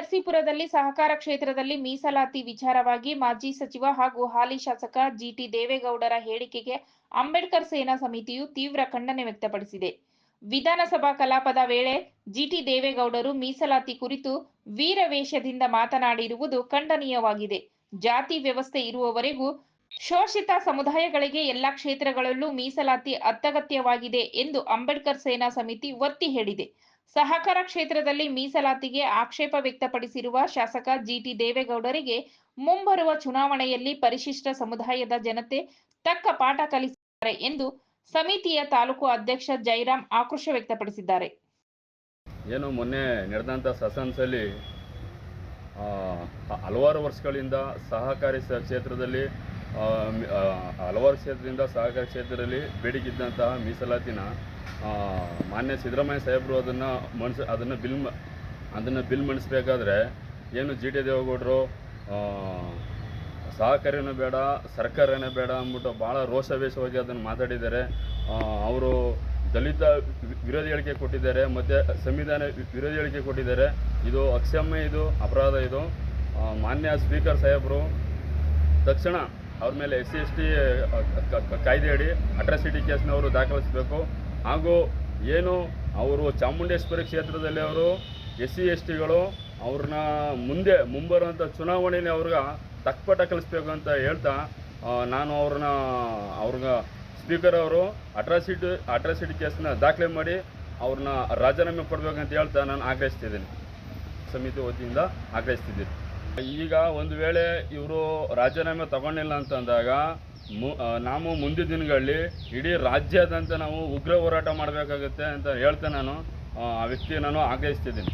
ನರಸೀಪುರದಲ್ಲಿ ಸಹಕಾರ ಕ್ಷೇತ್ರದಲ್ಲಿ ಮೀಸಲಾತಿ ವಿಚಾರವಾಗಿ ಮಾಜಿ ಸಚಿವ ಹಾಗೂ ಹಾಲಿ ಶಾಸಕ ಜಿಟಿ ದೇವೇಗೌಡರ ಹೇಳಿಕೆಗೆ ಅಂಬೇಡ್ಕರ್ ಸೇನಾ ಸಮಿತಿಯು ತೀವ್ರ ಖಂಡನೆ ವ್ಯಕ್ತಪಡಿಸಿದೆ. ವಿಧಾನಸಭಾ ಕಲಾಪದ ವೇಳೆ ಜಿಟಿ ದೇವೇಗೌಡರು ಮೀಸಲಾತಿ ಕುರಿತು ವೀರವೇಷದಿಂದ ಮಾತನಾಡಿರುವುದು ಖಂಡನೀಯವಾಗಿದೆ. ಜಾತಿ ವ್ಯವಸ್ಥೆ ಇರುವವರೆಗೂ ಶೋಷಿತ ಸಮುದಾಯಗಳಿಗೆ ಎಲ್ಲ ಕ್ಷೇತ್ರಗಳಲ್ಲೂ ಮೀಸಲಾತಿ ಅತ್ಯಗತ್ಯವಾಗಿದೆ ಎಂದು ಅಂಬೇಡ್ಕರ್ ಸೇನಾ ಸಮಿತಿ ಒತ್ತಿ ಹೇಳಿದೆ. ಸಹಕಾರ ಕ್ಷೇತ್ರದಲ್ಲಿ ಮೀಸಲಾತಿಗೆ ಆಕ್ಷೇಪ ವ್ಯಕ್ತಪಡಿಸಿರುವ ಶಾಸಕ ಜಿಟಿ ದೇವೇಗೌಡರಿಗೆ ಮುಂಬರುವ ಚುನಾವಣೆಯಲ್ಲಿ ಪರಿಶಿಷ್ಟ ಸಮುದಾಯದ ಜನತೆ ತಕ್ಕ ಪಾಠ ಕಲಿಸಿದ್ದಾರೆ ಎಂದು ಸಮಿತಿಯ ತಾಲೂಕು ಅಧ್ಯಕ್ಷ ಜೈರಾಮ್ ಆಕ್ರೋಶ ವ್ಯಕ್ತಪಡಿಸಿದ್ದಾರೆ. ಏನು ಮೊನ್ನೆ ನಡೆದಂಥ ಸಸನ್ಸಲ್ಲಿ ಹಲವಾರು ವರ್ಷಗಳಿಂದ ಸಹಕಾರಿ ಕ್ಷೇತ್ರದಲ್ಲಿ ಹಲವಾರು ಕ್ಷೇತ್ರದಿಂದ ಸಹಕಾರ ಕ್ಷೇತ್ರದಲ್ಲಿ ಬೇಡಿಕಿದ್ದಂತಹ ಮೀಸಲಾತಿನ ಮಾನ್ಯ ಸಿದ್ದರಾಮಯ್ಯ ಸಾಹೇಬರು ಅದನ್ನು ಮಣಿಸ ಅದನ್ನು ಬಿಲ್ ಅದನ್ನು ಬಿಲ್ ಮಂಡಿಸ್ಬೇಕಾದ್ರೆ ಏನು ಜಿ ಟಿ ದೇವೇಗೌಡರು ಸಹಕಾರಿನೂ ಬೇಡ, ಸರ್ಕಾರನೇ ಬೇಡ ಅಂದ್ಬಿಟ್ಟು ಭಾಳ ರೋಷಾವೇಶವಾಗಿ ಅದನ್ನು ಮಾತಾಡಿದ್ದಾರೆ. ಅವರು ದಲಿತ ವಿರೋಧಿ ಹೇಳಿಕೆ ಕೊಟ್ಟಿದ್ದಾರೆ, ಮತ್ತು ಸಂವಿಧಾನ ವಿರೋಧಿ ಹೇಳಿಕೆ ಕೊಟ್ಟಿದ್ದಾರೆ. ಇದು ಅಕ್ಷಮ್ಯ ಇದು, ಅಪರಾಧ ಇದು. ಮಾನ್ಯ ಸ್ಪೀಕರ್ ಸಾಹೇಬರು, ತಕ್ಷಣ ಅವ್ರ ಮೇಲೆ ಎಸ್ ಸಿ, ಎಸ್ ಟಿ ಕಾಯ್ದೆಯಡಿ ಅಟ್ರಾಸಿಟಿ ಕೇಸ್ನವರು ದಾಖಲಿಸಬೇಕು. ಹಾಗೂ ಏನು ಅವರು ಚಾಮುಂಡೇಶ್ವರಿ ಕ್ಷೇತ್ರದಲ್ಲಿ ಅವರು ಎಸ್ ಸಿ, ಎಸ್ ಟಿಗಳು ಅವ್ರನ್ನ ಮುಂದೆ ಮುಂಬರುವಂಥ ಚುನಾವಣೆಯಲ್ಲಿ ಅವ್ರಿಗೆ ತಕ್ಕಪಟ ಕಲಿಸ್ಬೇಕು ಅಂತ ಹೇಳ್ತಾ ನಾನು ಅವ್ರನ್ನ, ಅವ್ರಿಗೆ ಸ್ಪೀಕರ್ ಅವರು ಅಟ್ರಾಸಿಟಿ ಅಟ್ರಾಸಿಟಿ ಕೇಸನ್ನ ದಾಖಲೆ ಮಾಡಿ ಅವ್ರನ್ನ ರಾಜೀನಾಮೆ ಕೊಡಬೇಕಂತ ಹೇಳ್ತಾ ನಾನು ಆಗ್ರಹಿಸ್ತಿದ್ದೀನಿ. ಸಮಿತಿ ವತಿಯಿಂದ ಆಗ್ರಹಿಸ್ತಿದ್ದೀನಿ. ಈಗ ಒಂದು ವೇಳೆ ಇವರು ರಾಜೀನಾಮೆ ತಗೊಂಡಿಲ್ಲ ಅಂತಂದಾಗ ಮು ನಾವು ಮುಂದಿನ ದಿನಗಳಲ್ಲಿ ಇಡೀ ರಾಜ್ಯದಂತೆ ನಾವು ಉಗ್ರ ಹೋರಾಟ ಮಾಡಬೇಕಾಗುತ್ತೆ ಅಂತ ಹೇಳ್ತಾ ನಾನು, ಆ ವ್ಯಕ್ತಿ ನಾನು ಆಗ್ರಹಿಸ್ತಿದ್ದೀನಿ.